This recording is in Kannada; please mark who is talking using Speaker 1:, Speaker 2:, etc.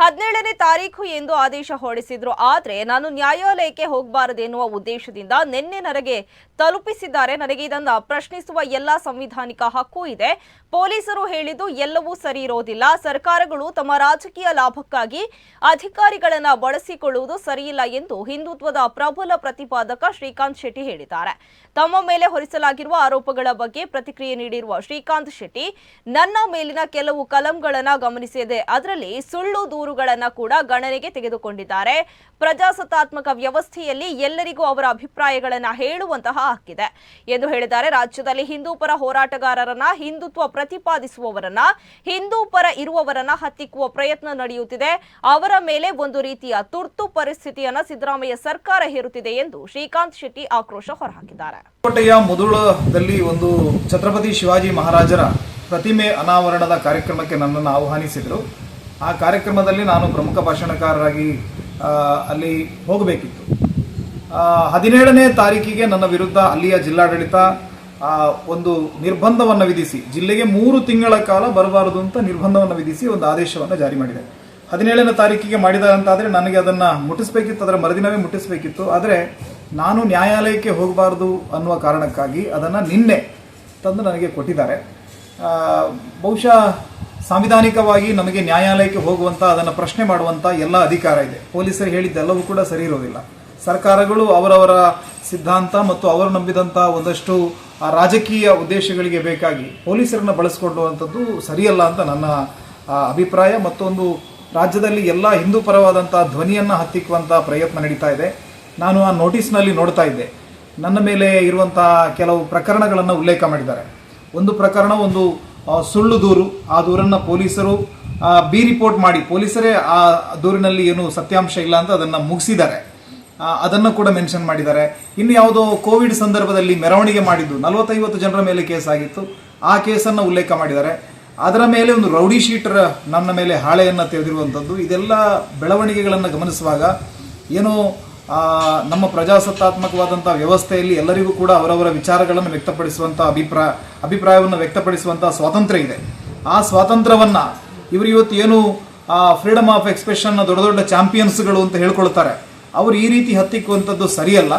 Speaker 1: ಹದಿನೇಳನೇ ತಾರೀಕು ಎಂದು ಆದೇಶ ಹೊರಡಿಸಿದ್ರು. ಆದರೆ ನಾನು ನ್ಯಾಯಾಲಯಕ್ಕೆ ಹೋಗಬಾರದೆನ್ನುವ ಉದ್ದೇಶದಿಂದ ನಿನ್ನೆ ನನಗೆ ತಲುಪಿಸಿದ್ದಾರೆ. ನನಗೆ ಇದನ್ನು ಪ್ರಶ್ನಿಸುವ ಎಲ್ಲಾ ಸಂವಿಧಾನಿಕ ಹಕ್ಕು ಇದೆ. ಪೊಲೀಸರು ಹೇಳಿದ್ದು ಎಲ್ಲವೂ ಸರಿ ಇರೋದಿಲ್ಲ. ಸರ್ಕಾರಗಳು ತಮ್ಮ ರಾಜಕೀಯ ಲಾಭಕ್ಕಾಗಿ ಅಧಿಕಾರಿಗಳನ್ನ ಬಳಸಿಕೊಳ್ಳುವುದು ಸರಿಯಿಲ್ಲ ಎಂದು ಹಿಂದುತ್ವದ ಪ್ರಬಲ ಪ್ರತಿಪಾದಕ ಶ್ರೀಕಾಂತ್ ಶೆಟ್ಟಿ ಹೇಳಿದ್ದಾರೆ. ತಮ್ಮ ಮೇಲೆ ಹೊರಿಸಲಾಗಿರುವ ಆರೋಪಗಳ ಬಗ್ಗೆ ಪ್ರತಿಕ್ರಿಯೆ ನೀಡಿರುವ ಶ್ರೀಕಾಂತ್ ಶೆಟ್ಟಿ, ನನ್ನ ಮೇಲಿನ ಕೆಲವು ಕಲಂಗಳನ್ನ ಗಮನಿಸಿದೆ. ಅದರಲ್ಲಿ ಸುಳ್ಳು ದೂರುಗಳನ್ನ ಕೂಡ ಗಣನೆಗೆ ತೆಗೆದುಕೊಂಡಿದ್ದಾರೆ. ಪ್ರಜಾಸತ್ತಾತ್ಮಕ ವ್ಯವಸ್ಥೆಯಲ್ಲಿ ಎಲ್ಲರಿಗೂ ಅವರ ಅಭಿಪ್ರಾಯಗಳನ್ನು ಹೇಳುವಂತಹ ಹಕ್ಕಿದೆ. ಎಂದು ಹೇಳಿದ್ದಾರೆ, ರಾಜ್ಯದಲ್ಲಿ ಹಿಂದೂ ಪರ ಹೋರಾಟಗಾರರನ್ನ, ಹಿಂದುತ್ವ ಪ್ರತಿಪಾದಿಸುವವರನ್ನ, ಹಿಂದೂ ಪರ ಇರುವವರನ್ನ ಹತ್ತಿಕ್ಕುವ ಪ್ರಯತ್ನ ನಡೆಯುತ್ತಿದೆ. ಅವರ ಮೇಲೆ ಒಂದು ರೀತಿಯ ತುರ್ತು ಪರಿಸ್ಥಿತಿಯನ್ನ ಸಿದ್ದರಾಮಯ್ಯ ಸರ್ಕಾರ ಹೇರುತ್ತಿದೆ ಎಂದು ಶ್ರೀಕಾಂತ್ ಶೆಟ್ಟಿ ಆಕ್ರೋಶ ಹೊರಹಾಕಿದ್ದಾರೆ.
Speaker 2: ಕೋಟೆಯ ಮುದುಳದಲ್ಲಿ ಒಂದು ಛತ್ರಪತಿ ಶಿವಾಜಿ ಮಹಾರಾಜರ ಪ್ರತಿಮೆ ಅನಾವರಣದ ಕಾರ್ಯಕ್ರಮಕ್ಕೆ ನನ್ನನ್ನು ಆಹ್ವಾನಿಸಿದರು. ಆ ಕಾರ್ಯಕ್ರಮದಲ್ಲಿ ನಾನು ಪ್ರಮುಖ ಭಾಷಣಕಾರರಾಗಿ ಅಲ್ಲಿ ಹೋಗಬೇಕಿತ್ತು. ಹದಿನೇಳನೇ ತಾರೀಕಿಗೆ ನನ್ನ ವಿರುದ್ಧ ಅಲ್ಲಿಯ ಜಿಲ್ಲಾಡಳಿತ ಒಂದು ನಿರ್ಬಂಧವನ್ನು ವಿಧಿಸಿ, ಜಿಲ್ಲೆಗೆ ಮೂರು ತಿಂಗಳ ಕಾಲ ಬರಬಾರದು ಅಂತ ನಿರ್ಬಂಧವನ್ನು ವಿಧಿಸಿ ಒಂದು ಆದೇಶವನ್ನು ಜಾರಿ ಮಾಡಿದೆ. ಹದಿನೇಳನೇ ತಾರೀಕಿಗೆ ಮಾಡಿದ ಅಂತಾದರೆ ನನಗೆ ಅದನ್ನು ಮುಟ್ಟಿಸಬೇಕಿತ್ತು, ಅದರ ಮರುದಿನವೇ ಮುಟ್ಟಿಸಬೇಕಿತ್ತು. ಆದರೆ ನಾನು ನ್ಯಾಯಾಲಯಕ್ಕೆ ಹೋಗಬಾರ್ದು ಅನ್ನುವ ಕಾರಣಕ್ಕಾಗಿ ಅದನ್ನು ನಿನ್ನೆ ತಂದು ನನಗೆ ಕೊಟ್ಟಿದ್ದಾರೆ. ಬಹುಶಃ ಸಾಂವಿಧಾನಿಕವಾಗಿ ನಮಗೆ ನ್ಯಾಯಾಲಯಕ್ಕೆ ಹೋಗುವಂಥ ಅದನ್ನು ಪ್ರಶ್ನೆ ಮಾಡುವಂಥ ಎಲ್ಲ ಅಧಿಕಾರ ಇದೆ. ಪೊಲೀಸರು ಹೇಳಿದ್ದೆಲ್ಲವೂ ಕೂಡ ಸರಿ ಇರೋದಿಲ್ಲ. ಸರ್ಕಾರಗಳು ಅವರವರ ಸಿದ್ಧಾಂತ ಮತ್ತು ಅವರು ನಂಬಿದಂಥ ಒಂದಷ್ಟು ರಾಜಕೀಯ ಉದ್ದೇಶಗಳಿಗೆ ಬೇಕಾಗಿ ಪೊಲೀಸರನ್ನು ಬಳಸಿಕೊಳ್ಳುವಂಥದ್ದು ಸರಿಯಲ್ಲ ಅಂತ ನನ್ನ ಅಭಿಪ್ರಾಯ. ಮತ್ತೊಂದು, ರಾಜ್ಯದಲ್ಲಿ ಎಲ್ಲ ಹಿಂದೂ ಪರವಾದಂಥ ಧ್ವನಿಯನ್ನು ಹತ್ತಿಕ್ಕುವಂಥ ಪ್ರಯತ್ನ ನಡೀತಾ ಇದೆ. ನಾನು ಆ ನೋಟಿಸ್ನಲ್ಲಿ ನೋಡ್ತಾ ಇದ್ದೆ. ನನ್ನ ಮೇಲೆ ಇರುವಂಥ ಕೆಲವು ಪ್ರಕರಣಗಳನ್ನು ಉಲ್ಲೇಖ ಮಾಡಿದ್ದಾರೆ. ಒಂದು ಪ್ರಕರಣ ಒಂದು ಸುಳ್ಳು ದೂರು, ಆ ದೂರನ್ನು ಪೊಲೀಸರು ಬಿ ರಿಪೋರ್ಟ್ ಮಾಡಿ. ಪೊಲೀಸರೇ ಆ ದೂರಿನಲ್ಲಿ ಏನು ಸತ್ಯಾಂಶ ಇಲ್ಲ ಅಂತ ಅದನ್ನು ಮುಗಿಸಿದ್ದಾರೆ. ಅದನ್ನು ಕೂಡ ಮೆನ್ಷನ್ ಮಾಡಿದ್ದಾರೆ. ಇನ್ನು ಯಾವುದೋ ಕೋವಿಡ್ ಸಂದರ್ಭದಲ್ಲಿ ಮೆರವಣಿಗೆ ಮಾಡಿದ್ದು, ನಲವತ್ತೈವತ್ತು ಜನರ ಮೇಲೆ ಕೇಸ್ ಆಗಿತ್ತು. ಆ ಕೇಸನ್ನು ಉಲ್ಲೇಖ ಮಾಡಿದ್ದಾರೆ. ಅದರ ಮೇಲೆ ಒಂದು ರೌಡಿ ಶೀಟರ್ ನನ್ನ ಮೇಲೆ ಹಾಳೆಯನ್ನು ತೆಗೆದಿರುವಂಥದ್ದು ಇದೆಲ್ಲ ಬೆಳವಣಿಗೆಗಳನ್ನು ಗಮನಿಸುವಾಗ ಏನೋ ನಮ್ಮ ಪ್ರಜಾಸತ್ತಾತ್ಮಕವಾದಂಥ ವ್ಯವಸ್ಥೆಯಲ್ಲಿ ಎಲ್ಲರಿಗೂ ಕೂಡ ಅವರವರ ವಿಚಾರಗಳನ್ನು ವ್ಯಕ್ತಪಡಿಸುವಂಥ ಅಭಿಪ್ರಾಯ ಅಭಿಪ್ರಾಯವನ್ನು ವ್ಯಕ್ತಪಡಿಸುವಂಥ ಸ್ವಾತಂತ್ರ್ಯ ಇದೆ. ಆ ಸ್ವಾತಂತ್ರ್ಯವನ್ನು ಇವರು ಇವತ್ತು ಏನು ಫ್ರೀಡಮ್ ಆಫ್ ಎಕ್ಸ್ಪ್ರೆಷನ್ನ ದೊಡ್ಡ ದೊಡ್ಡ ಚಾಂಪಿಯನ್ಸ್ಗಳು ಅಂತ ಹೇಳ್ಕೊಳ್ತಾರೆ. ಅವರು ಈ ರೀತಿ ಹತ್ತಿಕ್ಕುವಂಥದ್ದು ಸರಿಯಲ್ಲ.